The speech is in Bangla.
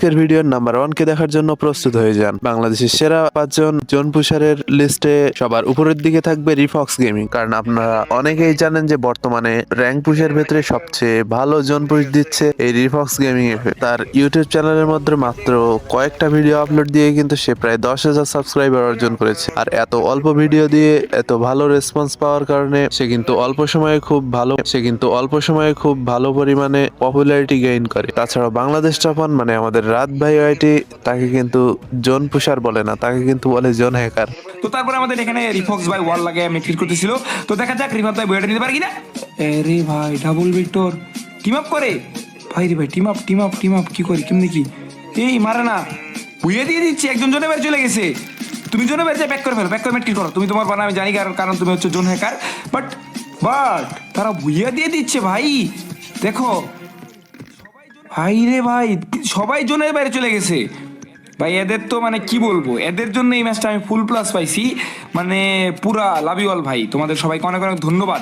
আজকের ভিডিওর নাম্বার ওয়ান কে দেখার জন্য প্রস্তুত হয়ে যান। বাংলাদেশের সেরা পাঁচজন জোন পুষারের লিস্টে সবার উপরের দিকে থাকবে রিফক্স গেমিং কারণ আপনারা অনেকেই জানেন যে বর্তমানে র্যাঙ্ক পুষের ভেতরে সবচেয়ে ভালো জোন পুশ দিচ্ছে এই রিফক্স গেমিং তার ইউটিউব চ্যানেলের মধ্যে মাত্র কয়েকটা ভিডিও আপলোড দিয়ে কিন্তু সে প্রায় দশ হাজার সাবস্ক্রাইবার অর্জন করেছে। আর এত অল্প ভিডিও দিয়ে এত ভালো রেসপন্স পাওয়ার কারণে সে কিন্তু অল্প সময়ে খুব ভালো, সে কিন্তু অল্প সময়ে খুব ভালো পরিমাণে পপুলারিটি গেইন করে। তাছাড়া বাংলাদেশ টাপান মানে আমাদের রাত ভাই আইটি তাকে কিন্তু জোন পুষার বলে না তাকে কিন্তু বলে জোন হ্যাকার। তো তারপরে আমাদের এখানে রিফক্স ভাই ওয়াল লাগে মিটকিট করতেছিল। তো দেখা যাক রিফাত ভাই বইটা নিতে পারে কিনা? আরে ভাই ডাবল ভিক্টর টিম আপ করে? ভাই রে ভাই team up team up team up কি করে কেমনি কি? এই মারে না। বুঝিয়ে দিয়ে দিচ্ছি একজন জনে বের চলে গেছে। তুমি জনে বের ব্যাক করে ফেলো ব্যাক করে মিটকিট করো। তুমি তোমার বানা আমি জানি কারণ কারণ তুমি হচ্ছে জোন হ্যাকার। বাট বাট তারা বুঝিয়ে দিয়ে দিচ্ছে ভাই। দেখো ভাই রে ভাই, সবাই জোনের বাইরে চলে গেছে। ভাই, এদের তো মানে কি বলব? এদের জন্য এই ম্যাচটা আমি ফুল প্লাস পাইছি। মানে পুরা লাভিওয়াল ভাই, তোমাদের সবাইকে অনেক অনেক ধন্যবাদ।